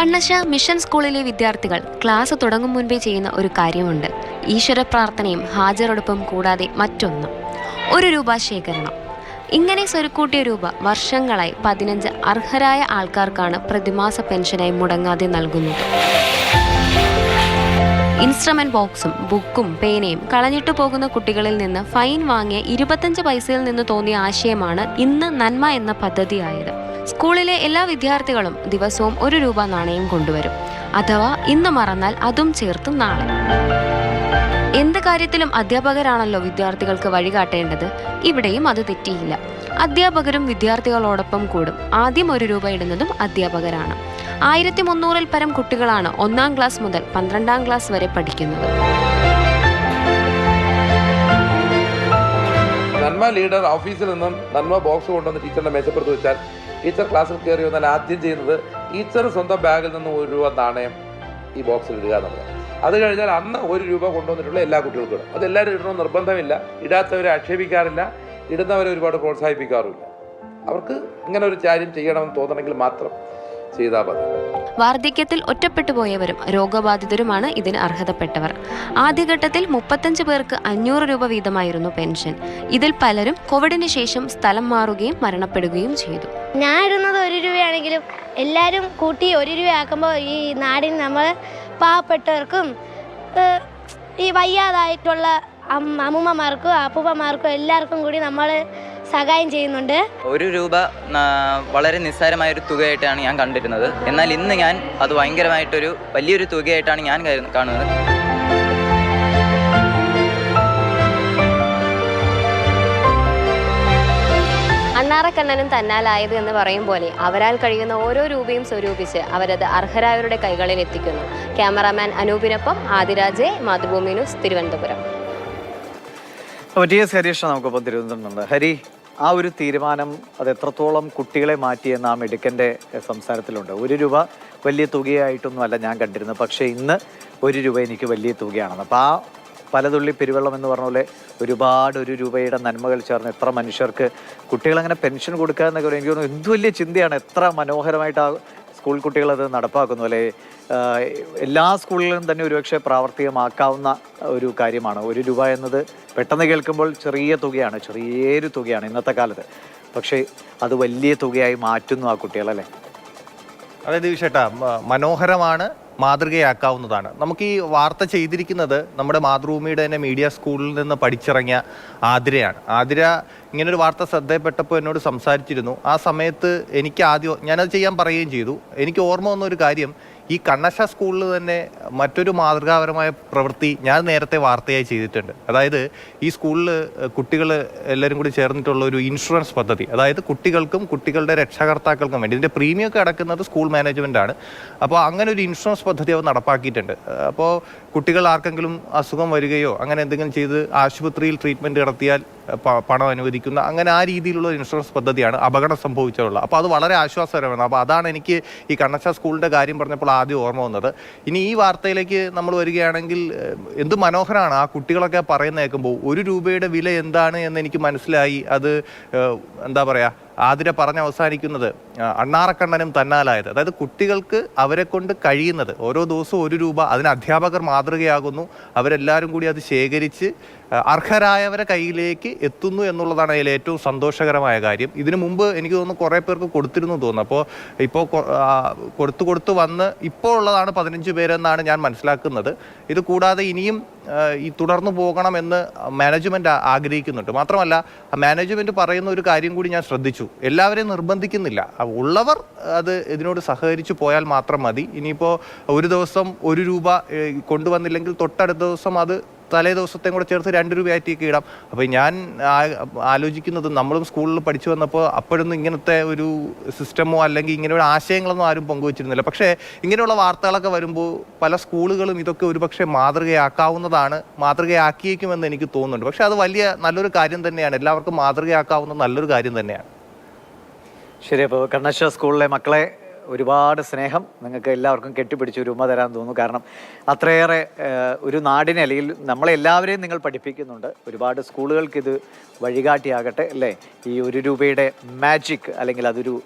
Kannassa mission സ്കൂളിലെ വിദ്യാർത്ഥികൾ class തുടങ്ങും മുൻപേ ചെയ്യുന്ന ഒരു കാര്യമുണ്ട്. ഈശ്വര പ്രാർത്ഥനയും ഹാജരോടൊപ്പം കൂടാതെ മറ്റൊന്നും. ഒരു രൂപ ശേഖരണം. ഇങ്ങനെ സ്വരുക്കൂട്ടിയ രൂപ വർഷങ്ങളായി പതിനഞ്ച് അർഹരായ ആൾക്കാർക്കാണ് പ്രതിമാസ പെൻഷനായി മുടങ്ങാതെ നൽകുന്നത്. ഇൻസ്ട്രുമെന്റ് ബോക്സും ബുക്കും പേനയും കളഞ്ഞിട്ടു പോകുന്ന കുട്ടികളിൽ നിന്ന് ഫൈൻ വാങ്ങിയ ഇരുപത്തഞ്ച് പൈസയിൽ നിന്ന് തോന്നിയ ആശയമാണ് ഇന്ന് നന്മ എന്ന പദ്ധതിയായത്. സ്കൂളിലെ എല്ലാ വിദ്യാർത്ഥികളും ദിവസവും ഒരു രൂപ നാണയം കൊണ്ടുവരും. അഥവാ ഇന്ന് മറന്നാൽ അതും ചേർത്ത് നാളെ എന്ത് കാര്യത്തിലും അധ്യാപകരാണല്ലോ വിദ്യാർത്ഥികൾക്ക് വഴികാട്ടേണ്ടത്? ഇവിടെയും അത് തെറ്റിയില്ല. അധ്യാപകരും വിദ്യാർത്ഥികളോടൊപ്പം കൂടും. ആദ്യം ഒരു രൂപ ഇടുന്നതും അധ്യാപകരാണ്. ആയിരത്തി മുന്നൂറിൽ പരം കുട്ടികളാണ് ഒന്നാം ക്ലാസ് മുതൽ പന്ത്രണ്ടാം ക്ലാസ് വരെ പഠിക്കുന്നത്. നന്മ ലീഡർ ഓഫീസിൽ നിന്നും നന്മ ബോക്സ് കൊണ്ടുവന്ന് ടീച്ചറിന്റെ മേശപ്പുറത്ത് വെച്ചാൽ ടീച്ചർ ക്ലാസ്സിൽ കയറി വന്നാൽ ആദ്യം ചെയ്യുന്നത് ടീച്ചർ സ്വന്തം ബാഗിൽ നിന്ന് ഒരു രൂപ നാണയം ഈ ബോക്സിൽ ഇടുക എന്നുള്ളത്. അത് കഴിഞ്ഞാൽ അന്ന് ഒരു രൂപ കൊണ്ടുവന്നിട്ടുള്ള എല്ലാ കുട്ടികൾക്കും ഇടും. അത് എല്ലാവരും ഇടണമെന്ന് നിർബന്ധമില്ല. ഇടാത്തവരെ ആക്ഷേപിക്കാറില്ല. ഇടുന്നവരെ ഒരുപാട് പ്രോത്സാഹിപ്പിക്കാറുമില്ല. അവർക്ക് ഇങ്ങനെ ഒരു കാര്യം ചെയ്യണമെന്ന് തോന്നണമെങ്കിൽ മാത്രം ചെയ്താൽ മതി. വാർദ്ധക്യത്തിൽ ഒറ്റപ്പെട്ടു പോയവരും രോഗബാധിതരുമാണ് ഇതിന് അർഹതപ്പെട്ടവർ. ആദ്യഘട്ടത്തിൽ മുപ്പത്തഞ്ച് പേർക്ക് അഞ്ഞൂറ് രൂപ വീതമായിരുന്നു പെൻഷൻ. ഇതിൽ പലരും കോവിഡിന് ശേഷം സ്ഥലം മാറുകയും മരണപ്പെടുകയും ചെയ്തു. ഞാൻ ഇടുന്നത് ഒരു രൂപയാണെങ്കിലും എല്ലാവരും കൂട്ടി ഒരു രൂപയാക്കുമ്പോൾ ഈ നാടിന് നമ്മൾ പാവപ്പെട്ടവർക്കും ഈ വയ്യാതായിട്ടുള്ള അമ്മൂമ്മമാർക്കും അപ്പൂപ്പന്മാർക്കും എല്ലാവർക്കും കൂടി നമ്മൾ സഹായം ചെയ്യുന്നുണ്ട്. ഒരു രൂപ വളരെ നിസ്സാരമായ ഒരു തുകയായിട്ടാണ് ഞാൻ കണ്ടിരുന്നത്. എന്നാൽ ഇന്ന് ഞാൻ അത് ഭയങ്കരമായിട്ടൊരു വലിയൊരു തുകയായിട്ടാണ് ഞാൻ കാണുന്നത്. അണ്ണാറക്കണ്ണനും തന്നാലായത് എന്ന് പറയും പോലെ അവരാൽ കഴിയുന്ന ഓരോ രൂപയും സ്വരൂപിച്ച് അവരത് അർഹരായവരുടെ കൈകളിൽ എത്തിക്കുന്നു. ക്യാമറാമാൻ അനൂപിനൊപ്പം ആദിരാജെ മാതൃഭൂമി ന്യൂസ് തിരുവനന്തപുരം. അപ്പോൾ ടി എസ് ഹരീഷ് നമുക്കൊപ്പം തിരുവനന്തപുരത്തുണ്ട്. ഹരി ആ ഒരു തീരുമാനം അത് എത്രത്തോളം കുട്ടികളെ മാറ്റിയെന്ന് ആ മെഡിക്കന്റെ സംസാരത്തിലുണ്ട്. ഒരു രൂപ വലിയ തുകയായിട്ടൊന്നും അല്ല ഞാൻ കണ്ടിരുന്നത്. പക്ഷേ ഇന്ന് ഒരു രൂപ എനിക്ക് വലിയ തുകയാണെന്ന്. അപ്പോൾ ആ പലതുള്ളി പെരുവെള്ളം എന്ന് പറഞ്ഞ പോലെ ഒരുപാട് ഒരു രൂപയുടെ നന്മകൾ ചേർന്ന് എത്ര മനുഷ്യർക്ക് കുട്ടികളങ്ങനെ പെൻഷൻ കൊടുക്കുക എന്നൊക്കെ എനിക്ക് തോന്നുന്നു എന്ത് വലിയ ചിന്തയാണ്. എത്ര മനോഹരമായിട്ട് ആ സ്കൂൾ കുട്ടികൾ അത് നടപ്പാക്കുന്നു അല്ലെ? എല്ലാ സ്കൂളിലും തന്നെ ഒരുപക്ഷെ പ്രാവർത്തികമാക്കാവുന്ന ഒരു കാര്യമാണ്. ഒരു രൂപ എന്നത് പെട്ടെന്ന് കേൾക്കുമ്പോൾ ചെറിയ തുകയാണ് ചെറിയൊരു തുകയാണ് ഇന്നത്തെ കാലത്ത്. പക്ഷേ അത് വലിയ തുകയായി മാറ്റുന്നു ആ കുട്ടികളല്ലേ അതായത് ചേട്ടാ മനോഹരമാണ്. മാതൃകയാക്കാവുന്നതാണ്. നമുക്ക് ഈ വാർത്ത ചെയ്തിരിക്കുന്നത് നമ്മുടെ മാതൃഭൂമിയുടെ തന്നെ മീഡിയ സ്കൂളിൽ നിന്ന് പഠിച്ചിറങ്ങിയ ആതിരയാണ്. ആതിര ഇങ്ങനൊരു വാർത്ത ശ്രദ്ധയപ്പെട്ടപ്പോൾ എന്നോട് സംസാരിച്ചിരുന്നു. ആ സമയത്ത് എനിക്ക് ആദ്യം ഞാനത് ചെയ്യാൻ പറയുകയും ചെയ്തു. എനിക്ക് ഓർമ്മ വന്ന ഒരു കാര്യം ഈ കണ്ണശ സ്കൂളിൽ തന്നെ മറ്റൊരു മാതൃകാപരമായ പ്രവൃത്തി ഞാൻ നേരത്തെ വാർത്തയായി ചെയ്തിട്ടുണ്ട്. അതായത് ഈ സ്കൂളിൽ കുട്ടികൾ എല്ലാവരും കൂടി ചേർന്നിട്ടുള്ള ഒരു ഇൻഷുറൻസ് പദ്ധതി. അതായത് കുട്ടികൾക്കും കുട്ടികളുടെ രക്ഷകർത്താക്കൾക്കും വേണ്ടി. ഇതിന്റെ പ്രീമിയം ഒക്കെ അടക്കുന്നത് സ്കൂൾ മാനേജ്മെന്റ് ആണ്. അപ്പോൾ അങ്ങനെ ഒരു ഇൻഷുറൻസ് പദ്ധതി അവർ നടപ്പാക്കിയിട്ടുണ്ട്. അപ്പോൾ കുട്ടികൾ ആർക്കെങ്കിലും അസുഖം വരികയോ അങ്ങനെ എന്തെങ്കിലും ചെയ്ത് ആശുപത്രിയിൽ ട്രീറ്റ്മെന്റ് നടത്തിയാൽ പണം അനുവദിക്കുന്ന അങ്ങനെ ആ രീതിയിലുള്ള ഇൻഷുറൻസ് പദ്ധതിയാണ് അപകടം സംഭവിച്ചിട്ടുള്ള അപ്പോൾ അത് വളരെ ആശ്വാസകരമാണ്. അപ്പോൾ അതാണ് എനിക്ക് ഈ കണ്ണശ സ്കൂളിന്റെ കാര്യം പറഞ്ഞപ്പോൾ ആദ്യം ഓർമ്മ വന്നത്. ഇനി ഈ വാർത്തയിലേക്ക് നമ്മൾ വരികയാണെങ്കിൽ എന്ത് മനോഹരമാണ് ആ കുട്ടികളൊക്കെ പറയുന്ന കേൾക്കുമ്പോൾ ഒരു രൂപയുടെ വില എന്താണ് എന്ന് എനിക്ക് മനസ്സിലായി. അത് എന്താ പറയുക ആതിര പറഞ്ഞ് അവസാനിക്കുന്നത് അണ്ണാറക്കണ്ണനും തന്നാലായത്. അതായത് കുട്ടികൾക്ക് അവരെ കൊണ്ട് കഴിയുന്നത് ഓരോ ദിവസവും ഒരു രൂപ അതിന് അധ്യാപകർ മാതൃകയാകുന്നു അവരെല്ലാവരും കൂടി അത് ശേഖരിച്ച് അർഹരായവരെ കയ്യിലേക്ക് എത്തുന്നു എന്നുള്ളതാണ് അതിൽ ഏറ്റവും സന്തോഷകരമായ കാര്യം. ഇതിനു മുമ്പ് എനിക്ക് തോന്നുന്നു കുറേ പേർക്ക് കൊടുത്തിരുന്നു തോന്നുന്നു. അപ്പോൾ ഇപ്പോൾ കൊടുത്തു കൊടുത്തു വന്ന് ഇപ്പോൾ ഉള്ളതാണ് പതിനഞ്ച് പേരെന്നാണ് ഞാൻ മനസ്സിലാക്കുന്നത്. ഇത് കൂടാതെ ഇനിയും ഈ തുടർന്നു പോകണമെന്ന് മാനേജ്മെന്റ് ആ- ആഗ്രഹിക്കുന്നുണ്ട്. മാത്രമല്ല മാനേജ്മെന്റ് പറയുന്ന ഒരു കാര്യം കൂടി ഞാൻ ശ്രദ്ധിച്ചു. എല്ലാവരെയും നിർബന്ധിക്കുന്നില്ല. ഉള്ളവർ അത് ഇതിനോട് സഹകരിച്ചു പോയാൽ മാത്രം മതി. ഇനിയിപ്പോൾ ഒരു ദിവസം ഒരു രൂപ കൊണ്ടുവന്നില്ലെങ്കിൽ തൊട്ടടുത്ത ദിവസം അത് തലേ ദിവസത്തെയും കൂടെ ചേർത്ത് രണ്ട് രൂപയായിട്ടൊക്കെ ഇടാം. അപ്പോൾ ഞാൻ ആലോചിക്കുന്നത് നമ്മളും സ്കൂളിൽ പഠിച്ചു വന്നപ്പോൾ അപ്പോഴൊന്നും ഇങ്ങനത്തെ ഒരു സിസ്റ്റമോ അല്ലെങ്കിൽ ഇങ്ങനെയുള്ള ആശയങ്ങളൊന്നും ആരും പങ്കുവച്ചിരുന്നില്ല. പക്ഷേ ഇങ്ങനെയുള്ള വാർത്തകളൊക്കെ വരുമ്പോൾ പല സ്കൂളുകളും ഇതൊക്കെ ഒരുപക്ഷെ മാതൃകയാക്കാവുന്നതാണ് മാതൃകയാക്കിയേക്കുമെന്ന് എനിക്ക് തോന്നുന്നുണ്ട്. പക്ഷേ അത് വലിയ നല്ലൊരു കാര്യം തന്നെയാണ്. എല്ലാവർക്കും മാതൃകയാക്കാവുന്ന നല്ലൊരു കാര്യം തന്നെയാണ്. ശരി അപ്പോൾ കണ്ണശ സ്കൂളിലെ മക്കളെ ഒരുപാട് സ്നേഹം നിങ്ങൾക്ക് എല്ലാവർക്കും കെട്ടിപ്പിടിച്ച് ഒരു ഉമ്മ തരാൻ തോന്നുന്നു. കാരണം അത്രയേറെ ഒരു നാടിനെ അല്ലെങ്കിൽ നമ്മളെല്ലാവരെയും നിങ്ങൾ പഠിപ്പിക്കുന്നുണ്ട്. ഒരുപാട് സ്കൂളുകൾക്ക് ഇത് വഴികാട്ടിയാകട്ടെ അല്ലേ? ഈ ഒരു രൂപയുടെ മാജിക് അല്ലെങ്കിൽ അതൊരു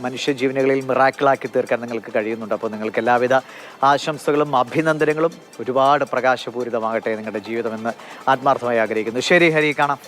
മനുഷ്യജീവനുകളിൽ മിറാക്കിളാക്കി തീർക്കാൻ നിങ്ങൾക്ക് കഴിയുന്നുണ്ട്. അപ്പോൾ നിങ്ങൾക്ക് എല്ലാവിധ ആശംസകളും അഭിനന്ദനങ്ങളും ഒരുപാട് പ്രകാശപൂരിതമാകട്ടെ നിങ്ങളുടെ ജീവിതമെന്ന് ആത്മാർത്ഥമായി ആഗ്രഹിക്കുന്നു. ശരി ഹരി കാണാം.